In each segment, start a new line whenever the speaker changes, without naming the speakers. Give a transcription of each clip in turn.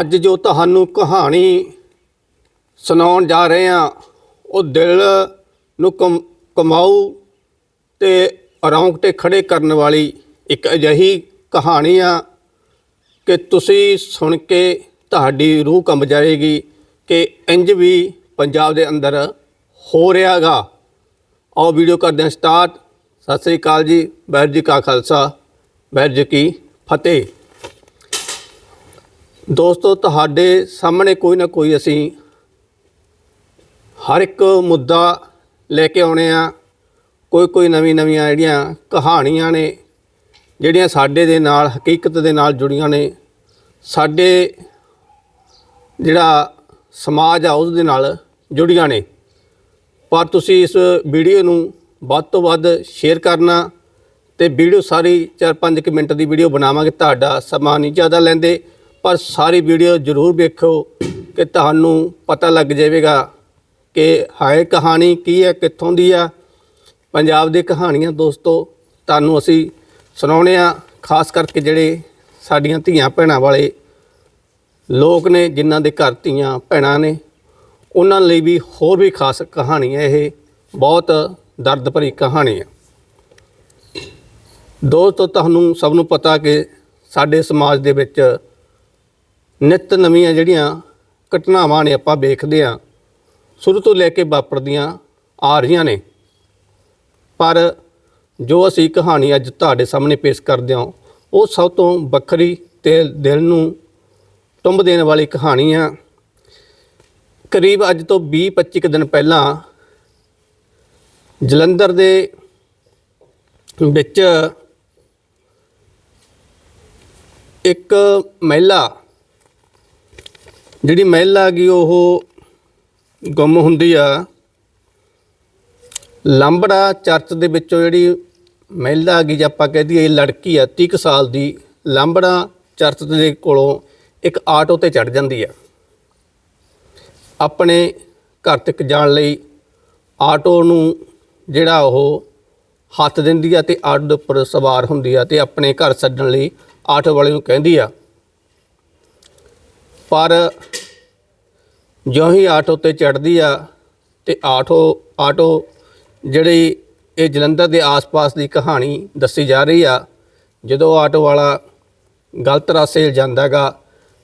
ਅੱਜ ਜੋ ਤੁਹਾਨੂੰ ਕਹਾਣੀ ਸੁਣਾਉਣ ਜਾ ਰਹੇ ਹਾਂ, ਉਹ ਦਿਲ ਨੂੰ ਕਮ- ਕਮਾਊ ਤੇ ਰੌਂਗਟੇ ਖੜੇ ਕਰਨ ਵਾਲੀ ਇੱਕ ਅਜਿਹੀ ਕਹਾਣੀ ਆ ਕਿ ਤੁਸੀਂ ਸੁਣ ਕੇ ਤੁਹਾਡੀ ਰੂਹ ਕੰਬ ਜਾਏਗੀ ਕਿ ਇੰਜ ਵੀ ਪੰਜਾਬ ਦੇ ਅੰਦਰ ਹੋ ਰਿਹਾਗਾ ਆਓ ਵੀਡੀਓ ਕਰਦੇ ਹਾਂ ਸਟਾਰਟ। ਸਤਿ ਸ੍ਰੀ ਅਕਾਲ ਜੀ, ਵਾਹਿਗੁਰੂ ਜੀ ਕਾ ਖਾਲਸਾ, ਵਾਹਿਗੁਰੂ ਜੀ ਕੀ ਫਤਿਹ। ਦੋਸਤੋ, ਤੁਹਾਡੇ ਸਾਹਮਣੇ ਕੋਈ ਨਾ ਕੋਈ ਅਸੀਂ ਹਰ ਇੱਕ ਮੁੱਦਾ ਲੈ ਕੇ ਆਉਣੇ ਆ। ਕੋਈ ਕੋਈ ਨਵੀਂ ਨਵੀਆਂ ਜਿਹੜੀਆਂ ਕਹਾਣੀਆਂ ਨੇ, ਜਿਹੜੀਆਂ ਸਾਡੇ ਦੇ ਨਾਲ, ਹਕੀਕਤ ਦੇ ਨਾਲ ਜੁੜੀਆਂ ਨੇ। ਸਾਡੇ ਜਿਹੜਾ ਸਮਾਜ ਆ, ਉਸ ਦੇ ਨਾਲ ਜੁੜੀਆਂ ਨੇ। ਪਰ ਤੁਸੀਂ ਇਸ ਵੀਡੀਓ ਨੂੰ ਵੱਧ ਤੋਂ ਵੱਧ ਸ਼ੇਅਰ ਕਰਨਾ ਤੇ ਵੀਡੀਓ ਸਾਰੀ 4-5 ਮਿੰਟ ਦੀ ਵੀਡੀਓ ਬਣਾਵਾਂਗੇ, ਤੁਹਾਡਾ ਸਮਾਂ ਨਹੀਂ ਜ਼ਿਆਦਾ ਲੈਂਦੇ। ਪਰ ਸਾਰੀ ਵੀਡੀਓ ਜ਼ਰੂਰ ਵੇਖੋ ਕਿ ਤੁਹਾਨੂੰ ਪਤਾ ਲੱਗ ਜਾਵੇਗਾ ਕਿ ਹਾਏ ਕਹਾਣੀ ਕੀ ਹੈ, ਕਿੱਥੋਂ ਦੀ ਆ। ਪੰਜਾਬ ਦੀ ਕਹਾਣੀਆਂ ਦੋਸਤੋ, ਤੁਹਾਨੂੰ ਅਸੀਂ ਸੁਣਾਉਣੇ ਆ ਖਾਸ ਕਰਕੇ ਜਿਹੜੇ ਸਾਡੀਆਂ ਧੀਆਂ ਭੈਣਾਂ ਵਾਲੇ ਲੋਕ ਨੇ, ਜਿਨ੍ਹਾਂ ਦੇ ਘਰ ਧੀਆਂ ਭੈਣਾਂ ਨੇ, ਉਹਨਾਂ ਲਈ ਵੀ ਹੋਰ ਵੀ ਖਾਸ ਕਹਾਣੀ ਹੈ। ਇਹ ਬਹੁਤ ਦਰਦ ਭਰੀ ਕਹਾਣੀ ਹੈ। ਦੋਸਤੋ, ਤੁਹਾਨੂੰ ਸਭ ਨੂੰ ਪਤਾ ਕਿ ਸਾਡੇ ਸਮਾਜ ਦੇ ਵਿੱਚ ਨਿਤ ਨਵੀਆਂ ਜਿਹੜੀਆਂ ਘਟਨਾਵਾਂ ਨੇ ਆਪਾਂ ਵੇਖਦੇ ਆ ਸ਼ੁਰੂ ਤੋਂ ਲੈ ਕੇ ਵਾਪਰਦੀਆਂ ਆ ਰਹੀਆਂ ਨੇ। ਪਰ ਜੋ ਅਸੀਂ ਕਹਾਣੀ ਅੱਜ ਤੁਹਾਡੇ ਸਾਹਮਣੇ ਪੇਸ਼ ਕਰਦੇ ਹਾਂ, ਉਹ ਸਭ ਤੋਂ ਵੱਖਰੀ ਤੇ ਦਿਲ ਨੂੰ ਟੁੰਬ ਦੇਣ ਵਾਲੀ ਕਹਾਣੀ ਆ। ਕਰੀਬ ਅੱਜ ਤੋਂ 20-25 ਕੁ ਦਿਨ ਪਹਿਲਾਂ ਜਲੰਧਰ ਦੇ ਵਿੱਚ ਇੱਕ ਮਹਿਲਾ ਜਿਹੜੀ ਮਹਿਲਾ ਗਈ, ਉਹ ਗੁੰਮ ਹੁੰਦੀ ਆ। ਲੰਬੜਾ ਚਰਚ ਦੇ ਵਿੱਚੋਂ ਜਿਹੜੀ ਮਹਿਲਾ ਗਈ, ਜੇ ਆਪਾਂ ਕਹਿ ਦਈਏ ਲੜਕੀ ਆ 30 ਕੁ ਸਾਲ ਦੀ, ਲੰਬੜਾ ਚਰਚ ਦੇ ਕੋਲੋਂ ਇੱਕ ਆਟੋ ਤੇ ਚੜ ਜਾਂਦੀ ਆ। ਆਪਣੇ ਘਰ ਤੱਕ ਜਾਣ ਲਈ ਆਟੋ ਨੂੰ ਜਿਹੜਾ ਉਹ ਹੱਥ ਦਿੰਦੀ ਆ ਤੇ ਆਟੋ ਦੇ ਉੱਪਰ ਸਵਾਰ ਹੁੰਦੀ ਆ ਤੇ ਆਪਣੇ ਘਰ ਛੱਡਣ ਲਈ ਆਟੋ ਵਾਲੇ ਨੂੰ ਕਹਿੰਦੀ ਆ ਪਰ ਜਿਉਂ ਹੀ ਆਟੋ ਤੇ ਚੜਦੀ ਆ ਤੇ ਆਟੋ ਆਟੋ ਜਿਹੜੀ ਇਹ ਜਲੰਧਰ ਦੇ ਆਸ-ਪਾਸ ਦੀ ਕਹਾਣੀ ਦੱਸੀ ਜਾ ਰਹੀ ਆ, ਜਦੋਂ ਆਟੋ ਵਾਲਾ ਗਲਤ ਰਾਸੇ ਜਾਂਦਾਗਾ,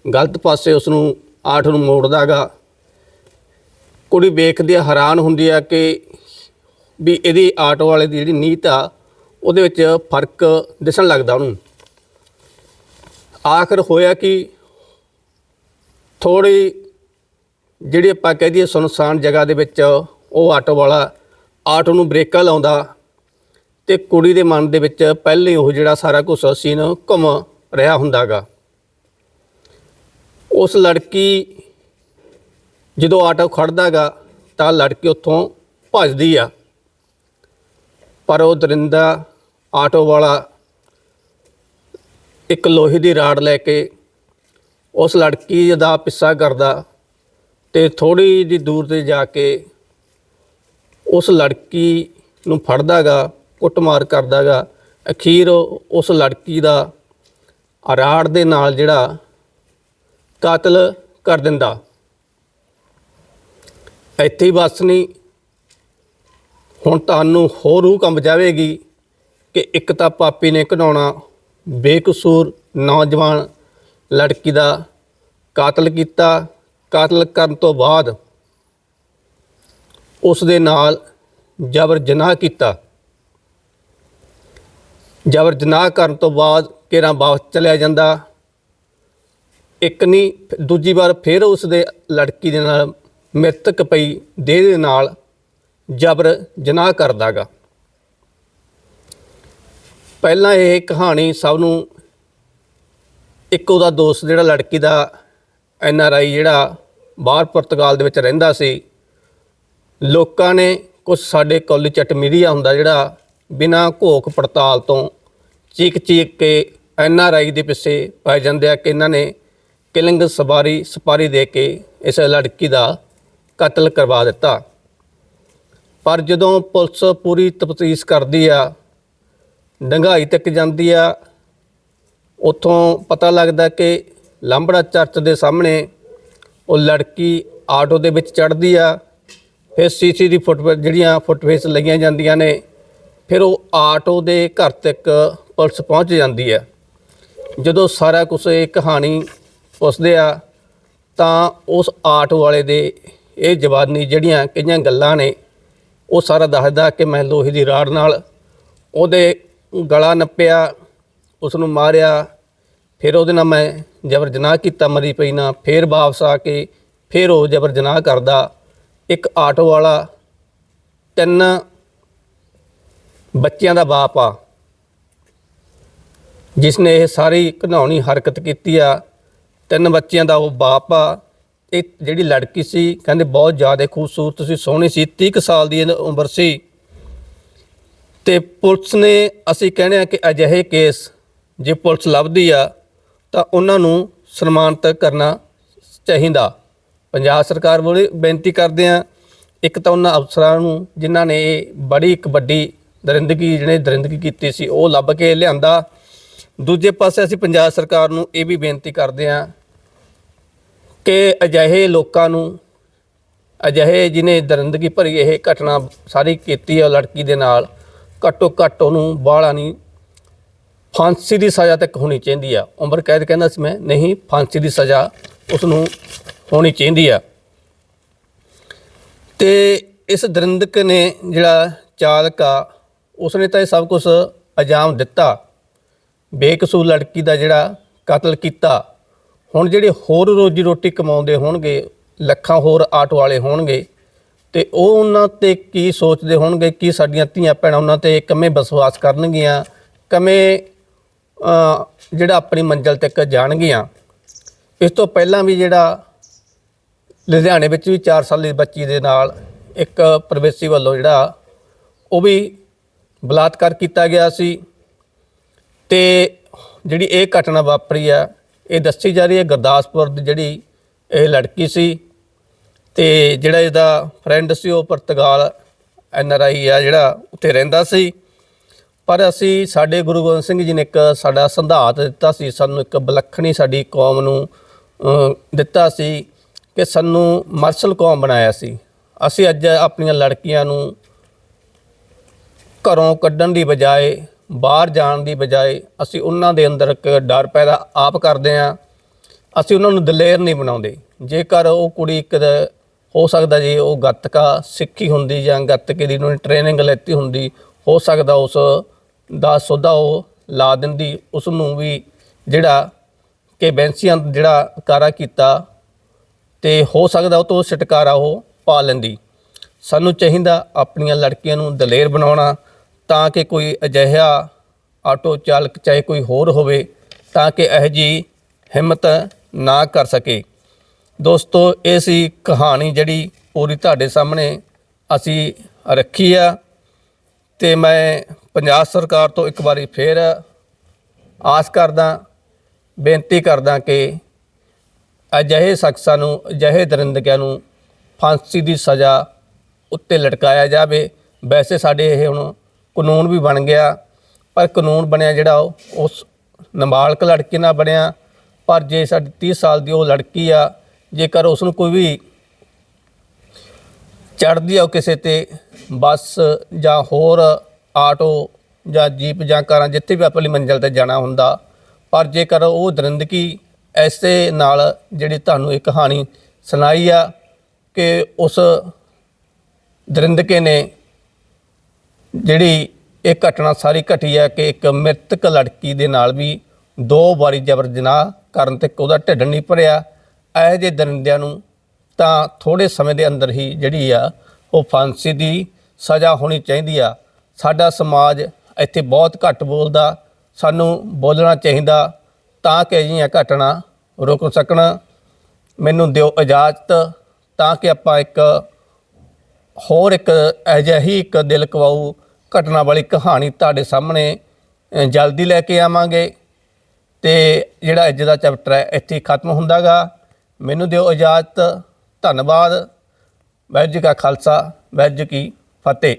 ਗਲਤ ਪਾਸੇ ਉਸ ਨੂੰ ਆਟੋ ਨੂੰ ਮੋੜਦਾਗਾ, ਕੁੜੀ ਵੇਖਦੀ ਆ, ਹੈਰਾਨ ਹੁੰਦੀ ਆ ਕਿ ਵੀ ਇਹਦੀ ਆਟੋ ਵਾਲੇ ਦੀ ਜਿਹੜੀ ਨੀਤ ਆ, ਉਹਦੇ ਵਿੱਚ ਫ਼ਰਕ ਦਿਸਣ ਲੱਗਦਾ ਉਹਨੂੰ। ਆਖਰ ਹੋਇਆ ਕਿ ਥੋੜੀ ਜਿਹੜੀ ਆਪਾਂ ਕਹਿ ਦਈਏ ਸੁਨਸਾਨ ਜਗ੍ਹਾ ਦੇ ਵਿੱਚ ਉਹ ਆਟੋ ਵਾਲਾ, ਆਟੋ ਨੂੰ ਬ੍ਰੇਕਾਂ ਲਾਉਂਦਾ ਤੇ ਕੁੜੀ ਦੇ ਮਨ ਦੇ ਵਿੱਚ ਪਹਿਲੇ ਉਹ ਜਿਹੜਾ ਸਾਰਾ ਕੁਝ ਸੀਨ ਘੁੰਮ ਰਿਹਾ ਹੁੰਦਾਗਾ। ਉਸ ਲੜਕੀ ਜਦੋਂ ਆਟੋ ਖੜਦਾਗਾ ਤਾਂ ਲੜਕੀ ਉੱਥੋਂ ਭੱਜਦੀ ਆ। ਪਰ ਉਹ ਦਰਿੰਦਾ ਆਟੋ ਵਾਲਾ ਇੱਕ ਲੋਹੇ ਦੀ ਰਾੜ ਲੈ ਕੇ ਉਸ ਲੜਕੀ ਦਾ ਪਿੱਛਾ ਕਰਦਾ ਤੇ ਥੋੜੀ ਜਿਹੀ ਦੂਰ ਤੇ ਜਾ ਕੇ ਉਸ ਲੜਕੀ ਨੂੰ ਫੜਦਾਗਾ, ਕੁੱਟਮਾਰ ਕਰਦਾਗਾ। ਅਖੀਰ ਉਸ ਲੜਕੀ ਦਾ ਰਾੜ ਦੇ ਨਾਲ ਜਿਹੜਾ ਕਾਤਲ ਕਰ ਦਿੰਦਾ। ਇੱਥੇ ਹੀ ਬਸ ਨਹੀਂ ਹੁਣ ਤੁਹਾਨੂੰ ਹੋਰ ਰੂਹ ਕੰਬ ਜਾਵੇਗੀ ਕਿ ਇੱਕ ਤਾਂ ਪਾਪੀ ਨੇ ਕਢਾਉਣਾ ਬੇਕਸੂਰ ਨੌਜਵਾਨ ਲੜਕੀ ਦਾ ਕਾਤਲ ਕੀਤਾ। ਕਾਤਲ ਕਰਨ ਤੋਂ ਬਾਅਦ ਉਸ ਦੇ ਨਾਲ ਜਬਰ ਜਨਾਹ ਕੀਤਾ। ਜਬਰ ਜਨਾਹ ਕਰਨ ਤੋਂ ਬਾਅਦ ਕਿਰਾਂ ਵਾਪਸ ਚਲਿਆ ਜਾਂਦਾ। ਇੱਕ ਨਹੀਂ ਦੂਜੀ ਵਾਰ ਫਿਰ ਉਸ ਦੇ ਲੜਕੀ ਦੇ ਨਾਲ ਮ੍ਰਿਤਕ ਪਈ ਦੇਹ ਦੇ ਨਾਲ ਜਬਰ ਜਨਾਹ ਕਰਦਾਗਾ ਪਹਿਲਾਂ ਇਹ ਕਹਾਣੀ ਸਭ ਨੂੰ ਇੱਕ ਉਹਦਾ ਦੋਸਤ ਜਿਹੜਾ ਲੜਕੀ ਦਾ ਐਨ ਆਰ ਆਈ ਜਿਹੜਾ ਬਾਹਰ ਪੁਰਤਗਾਲ ਦੇ ਵਿੱਚ ਰਹਿੰਦਾ ਸੀ, ਲੋਕਾਂ ਨੇ ਕੁਝ ਸਾਡੇ ਕੋਲੀ ਚੱਟ ਮੀਡੀਆ ਹੁੰਦਾ ਜਿਹੜਾ ਬਿਨਾਂ ਘੋਖ ਪੜਤਾਲ ਤੋਂ ਚੀਕ ਚੀਕ ਕੇ ਐਨ ਆਰ ਆਈ ਦੇ ਪਿੱਛੇ ਪੈ ਜਾਂਦੇ ਆ ਕਿ ਇਹਨਾਂ ਨੇ ਕਿਲਿੰਗ ਸਵਾਰੀ ਸਪਾਰੀ ਦੇ ਕੇ ਇਸ ਲੜਕੀ ਦਾ ਕਤਲ ਕਰਵਾ ਦਿੱਤਾ। ਪਰ ਜਦੋਂ ਪੁਲਿਸ ਪੂਰੀ ਤਫਤੀਸ਼ ਕਰਦੀ ਆ, ਡੰਗਾਈ ਤੱਕ ਜਾਂਦੀ ਆ ਉੱਥੋਂ ਪਤਾ ਲੱਗਦਾ ਕਿ ਲਾਂਬੜਾ ਚਰਚ ਦੇ ਸਾਹਮਣੇ ਉਹ ਲੜਕੀ ਆਟੋ ਦੇ ਵਿੱਚ ਚੜ੍ਹਦੀ ਆ, ਫਿਰ ਸੀਸੀ ਦੀ ਫੁੱਟ, ਜਿਹੜੀਆਂ ਫੁੱਟਵੇਸ ਲੱਗੀਆਂ ਜਾਂਦੀਆਂ ਨੇ, ਫਿਰ ਉਹ ਆਟੋ ਦੇ ਘਰ ਤੱਕ ਪੁਲਿਸ ਪਹੁੰਚ ਜਾਂਦੀ ਹੈ ਜਦੋਂ ਸਾਰਾ ਕੁਝ ਇਹ ਕਹਾਣੀ ਪੁੱਛਦੇ ਆ, ਤਾਂ ਉਸ ਆਟੋ ਵਾਲੇ ਦੇ ਇਹ ਜਵਾਨੀ ਜਿਹੜੀਆਂ ਕਈਆਂ ਗੱਲਾਂ ਨੇ, ਉਹ ਸਾਰਾ ਦੱਸਦਾ ਕਿ ਮੈਂ ਲੋਹੇ ਦੀ ਰਾੜ ਨਾਲ ਉਹਦੇ ਗਲਾ ਨੱਪਿਆ ਉਸ ਨੂੰ ਮਾਰਿਆ। ਫਿਰ ਉਹਦੇ ਨਾਲ ਮੈਂ ਜਬਰ ਜਨਾਹ ਕੀਤਾ, ਮਰੀ ਪਈ ਨਾ। ਫਿਰ ਵਾਪਸ ਆ ਕੇ ਫਿਰ ਉਹ ਜਬਰ ਜਨਾਹ ਕਰਦਾ। ਇੱਕ ਆਟੋ ਵਾਲਾ, ਤਿੰਨ ਬੱਚਿਆਂ ਦਾ ਬਾਪ ਆ ਜਿਸ ਨੇ ਇਹ ਸਾਰੀ ਘਿਨਾਉਣੀ ਹਰਕਤ ਕੀਤੀ ਆ। ਤਿੰਨ ਬੱਚਿਆਂ ਦਾ ਉਹ ਬਾਪ ਆ। ਇਹ ਜਿਹੜੀ ਲੜਕੀ ਸੀ, ਕਹਿੰਦੇ ਬਹੁਤ ਜ਼ਿਆਦਾ ਖੂਬਸੂਰਤ ਸੀ, ਸੋਹਣੀ ਸੀ 30 ਕੁ ਸਾਲ ਦੀ ਇਹਦੀ ਉਮਰ ਸੀ। ਤੇ ਪੁਲਿਸ ਨੇ, ਅਸੀਂ ਕਹਿੰਦੇ ਆ ਕਿ ਅਜਿਹੇ ਕੇਸ ਜੇ ਪੁਲਿਸ ਲੱਭਦੀ ਆ, ਤਾਂ ਉਹਨਾਂ ਨੂੰ ਸਨਮਾਨਿਤ ਕਰਨਾ ਚਾਹੀਦਾ। ਪੰਜਾਬ ਸਰਕਾਰ ਵੱਲੋਂ ਬੇਨਤੀ ਕਰਦੇ ਆ ਇੱਕ ਤਾਂ ਉਹਨਾਂ ਅਫਸਰਾਂ ਨੂੰ, ਜਿਨ੍ਹਾਂ ਨੇ ਇਹ ਬੜੀ ਇੱਕ ਵੱਡੀ ਦਰਿੰਦਗੀ, ਜਿਹਨੇ ਦਰਿੰਦਗੀ ਕੀਤੀ ਸੀ, ਉਹ ਲੱਭ ਕੇ ਲਿਆਂਦਾ। ਦੂਜੇ ਪਾਸੇ ਅਸੀਂ ਪੰਜਾਬ ਸਰਕਾਰ ਨੂੰ ਇਹ ਵੀ ਬੇਨਤੀ ਕਰਦੇ ਆ ਕਿ ਅਜਿਹੇ ਲੋਕਾਂ ਨੂੰ, ਅਜਿਹੇ ਜਿਨੇ ਦਰਿੰਦਗੀ ਭਰੀ ਇਹ ਘਟਨਾ ਸਾਰੀ ਕੀਤੀ ਹੈ ਲੜਕੀ ਦੇ ਨਾਲ, ਘੱਟੋ ਘੱਟ ਉਹਨੂੰ ਬਾਹਲਾ ਨਹੀਂ ਫਾਂਸੀ ਦੀ ਸਜ਼ਾ ਤੱਕ ਹੋਣੀ ਚਾਹੀਦੀ ਆ। ਉਮਰ ਕੈਦ ਕਹਿੰਦਾ ਸੀ ਮੈਂ, ਨਹੀਂ, ਫਾਂਸੀ ਦੀ ਸਜ਼ਾ ਉਸ ਨੂੰ ਹੋਣੀ ਚਾਹੀਦੀ ਆ। ਤੇ ਇਸ ਦਰਿੰਦਕ ਨੇ ਜਿਹੜਾ ਚਾਲਕ ਆ, ਉਸਨੇ ਤਾਂ ਇਹ ਸਭ ਕੁਝ ਅੰਜਾਮ ਦਿੱਤਾ। ਬੇਕਸੂਰ ਲੜਕੀ ਦਾ ਜਿਹੜਾ ਕਤਲ ਕੀਤਾ। ਹੁਣ ਜਿਹੜੇ ਹੋਰ ਰੋਜੀ ਰੋਟੀ ਕਮਾਉਂਦੇ ਹੋਣਗੇ, ਲੱਖਾਂ ਹੋਰ ਆਟੋ ਵਾਲੇ ਹੋਣਗੇ, ਤੇ ਉਹ ਉਹਨਾਂ ਤੇ ਕੀ ਸੋਚਦੇ ਹੋਣਗੇ, ਕੀ ਸਾਡੀਆਂ ਧੀਆਂ ਭੈਣਾਂ ਉਹਨਾਂ ਤੇ ਕਿਵੇਂ ਵਿਸ਼ਵਾਸ ਕਰਨਗੀਆਂ, ਕਿਵੇਂ ਜਿਹੜਾ ਆਪਣੀ ਮੰਜ਼ਿਲ ਤੱਕ ਜਾਣਗੀਆਂ। ਇਸ ਤੋਂ ਪਹਿਲਾਂ ਵੀ ਜਿਹੜਾ ਲੁਧਿਆਣੇ ਵਿੱਚ ਵੀ 4 ਸਾਲ ਦੀ ਬੱਚੀ ਦੇ ਨਾਲ ਇੱਕ ਪ੍ਰਵੇਸੀ ਵੱਲੋਂ ਜਿਹੜਾ, ਉਹ ਵੀ ਬਲਾਤਕਾਰ ਕੀਤਾ ਗਿਆ ਸੀ। ਤੇ ਜਿਹੜੀ ਇਹ ਘਟਨਾ ਵਾਪਰੀ ਆ ਇਹ ਦੱਸੀ ਜਾ ਰਹੀ ਹੈ ਗੁਰਦਾਸਪੁਰ ਦੀ ਜਿਹੜੀ ਇਹ ਲੜਕੀ ਸੀ। ਤੇ ਜਿਹੜਾ ਇਹਦਾ ਫਰੈਂਡ ਸੀ, ਉਹ ਪੁਰਤਗਾਲ ਐਨ ਆਰ ਆਈ ਆ ਜਿਹੜਾ ਉੱਥੇ ਰਹਿੰਦਾ ਸੀ। ਪਰ ਅਸੀਂ ਸਾਡੇ ਗੁਰੂ ਗੋਬਿੰਦ ਸਿੰਘ ਜੀ ਨੇ ਇੱਕ ਸਾਡਾ ਸੰਧਾਤ ਦਿੱਤਾ ਸੀ, ਸਾਨੂੰ ਇੱਕ ਵਿਲੱਖਣੀ ਸਾਡੀ ਕੌਮ ਨੂੰ ਦਿੱਤਾ ਸੀ ਕਿ ਸਾਨੂੰ ਮਰਸ਼ਲ ਕੌਮ ਬਣਾਇਆ ਸੀ। ਅਸੀਂ ਅੱਜ ਆਪਣੀਆਂ ਲੜਕੀਆਂ ਨੂੰ ਘਰੋਂ ਕੱਢਣ ਦੀ ਬਜਾਏ, ਬਾਹਰ ਜਾਣ ਦੀ ਬਜਾਏ ਅਸੀਂ ਉਹਨਾਂ ਦੇ ਅੰਦਰ ਇੱਕ ਡਰ ਪੈਦਾ ਆਪ ਕਰਦੇ ਹਾਂ। ਅਸੀਂ ਉਹਨਾਂ ਨੂੰ ਦਲੇਰ ਨਹੀਂ ਬਣਾਉਂਦੇ। ਜੇਕਰ ਉਹ ਕੁੜੀ ਇੱਕ ਦ- ਹੋ ਸਕਦਾ ਜੀ, ਉਹ ਗੱਤਕਾ ਸਿੱਖੀ ਹੁੰਦੀ ਜਾਂ ਗੱਤਕੇ ਦੀ ਉਹਨੇ ਟ੍ਰੇਨਿੰਗ ਲੈਤੀ ਹੁੰਦੀ ਹੋ ਸਕਦਾ ਉਸ ਦਾ ਸੌਦਾ ਉਹ ਲਾ ਦਿੰਦੀ ਉਸ ਨੂੰ ਵੀ ਜਿਹੜਾ ਕਿ ਬੈਂਸੀਆਂ ਜਿਹੜਾ ਕਾਰਾ ਕੀਤਾ ਤੇ ਹੋ ਸਕਦਾ ਉਹ ਤੋਂ ਛਟਕਾਰਾ ਉਹ ਪਾ ਲੈਂਦੀ। ਸਾਨੂੰ ਚਾਹੀਦਾ ਆਪਣੀਆਂ ਲੜਕੀਆਂ ਨੂੰ ਦਲੇਰ ਬਣਾਉਣਾ ਤਾਂ ਕਿ ਕੋਈ ਅਜਿਹਾ ਆਟੋ ਚਾਲਕ ਚਾਹੇ ਕੋਈ ਹੋਰ ਹੋਵੇ ਤਾਂ ਕਿ ਇਹ ਜੀ ਹਿੰਮਤ ਨਾ ਕਰ ਸਕੇ। ਦੋਸਤੋ, ਇਹ ਸੀ ਕਹਾਣੀ ਜਿਹੜੀ ਪੂਰੀ ਤੁਹਾਡੇ ਸਾਹਮਣੇ ਅਸੀਂ ਰੱਖੀ ਆ। ਤੇ ਮੈਂ ਪੰਜਾਬ ਸਰਕਾਰ ਤੋਂ ਇੱਕ ਵਾਰੀ ਫੇਰ ਆਸ ਕਰਦਾ, ਬੇਨਤੀ ਕਰਦਾ ਕਿ ਅਜਿਹੇ ਸ਼ਖਸਾਂ ਨੂੰ, ਅਜਿਹੇ ਦਰਿੰਦਗੀਆਂ ਨੂੰ ਫਾਂਸੀ ਦੀ ਸਜ਼ਾ ਉੱਤੇ ਲਟਕਾਇਆ ਜਾਵੇ। ਵੈਸੇ ਸਾਡੇ ਇਹ ਹੁਣ ਕਾਨੂੰਨ ਵੀ ਬਣ ਗਿਆ, ਪਰ ਕਾਨੂੰਨ ਬਣਿਆ ਜਿਹੜਾ ਉਹ, ਉਸ ਨਾਬਾਲਗ ਲੜਕੀ ਨਾਲ ਬਣਿਆ। ਪਰ ਜੇ ਸਾਡੀ 30 ਸਾਲ ਦੀ ਉਹ ਲੜਕੀ ਆ, ਜੇਕਰ ਉਸ ਨੂੰ ਕੋਈ ਵੀ ਚੜ੍ਹਦੀ ਆ ਉਹ ਕਿਸੇ ਤੇ, ਬੱਸ ਜਾਂ ਹੋਰ ਆਟੋ ਜਾਂ ਜੀਪ ਜਾਂ ਕਾਰਾਂ, ਜਿੱਥੇ ਵੀ ਆਪਣੀ ਮੰਜ਼ਿਲ ਤੇ ਜਾਣਾ ਹੁੰਦਾ, ਪਰ ਜੇਕਰ ਉਹ ਦਰਿੰਦਗੀ ਐਸੇ ਨਾਲ ਜਿਹੜੀ ਤੁਹਾਨੂੰ ਇਹ ਕਹਾਣੀ ਸੁਣਾਈ ਆ ਕਿ ਉਸ ਦਰਿੰਦਕੇ ਨੇ ਜਿਹੜੀ ਇਹ ਘਟਨਾ ਸਾਰੀ ਘਟੀ ਹੈ ਕਿ ਇੱਕ ਮ੍ਰਿਤਕ ਲੜਕੀ ਦੇ ਨਾਲ ਵੀ ਦੋ ਵਾਰੀ ਜਬਰ ਜਨਾਹ ਕਰਨ ਤੇ ਉਹਦਾ ਢਿੱਡ ਨਹੀਂ ਭਰਿਆ, ਇਹੋ ਜਿਹੇ ਦਰਿੰਦਿਆਂ ਨੂੰ ਤਾਂ ਥੋੜੇ ਸਮੇਂ ਦੇ ਅੰਦਰ ਹੀ ਜਿਹੜੀ ਆ, ਉਹ ਫਾਂਸੀ ਦੀ ਸਜ਼ਾ ਹੋਣੀ ਚਾਹੀਦੀ ਆ। ਸਾਡਾ ਸਮਾਜ ਇੱਥੇ ਬਹੁਤ ਘੱਟ ਬੋਲਦਾ, ਸਾਨੂੰ ਬੋਲਣਾ ਚਾਹੀਦਾ, ਤਾਂ ਕਿ ਅਜਿਹੀਆਂ ਘਟਨਾ ਰੁਕ ਸਕਣ। ਮੈਨੂੰ ਦਿਓ ਇਜਾਜ਼ਤ, ਤਾਂ ਕਿ ਆਪਾਂ ਇੱਕ ਹੋਰ ਇੱਕ ਅਜਿਹੀ ਇੱਕ ਦਿਲ ਕਵਾਊ ਘਟਨਾ ਵਾਲੀ ਕਹਾਣੀ ਤੁਹਾਡੇ ਸਾਹਮਣੇ ਜਲਦੀ ਲੈ ਕੇ ਆਵਾਂਗੇ। ਤੇ ਜਿਹੜਾ ਅੱਜ ਦਾ ਚੈਪਟਰ ਹੈ, ਇੱਥੇ ਹੀ ਖਤਮ ਹੁੰਦਾਗਾ। ਮੈਨੂੰ ਦਿਓ ਇਜਾਜ਼ਤ। ਧੰਨਵਾਦ। ਵਾਹਿਗੁਰੂ ਜੀ ਕਾ ਖਾਲਸਾ ਵਾਹਿਗੁਰੂ ਜੀ ਕੀ ਫਤਿਹ।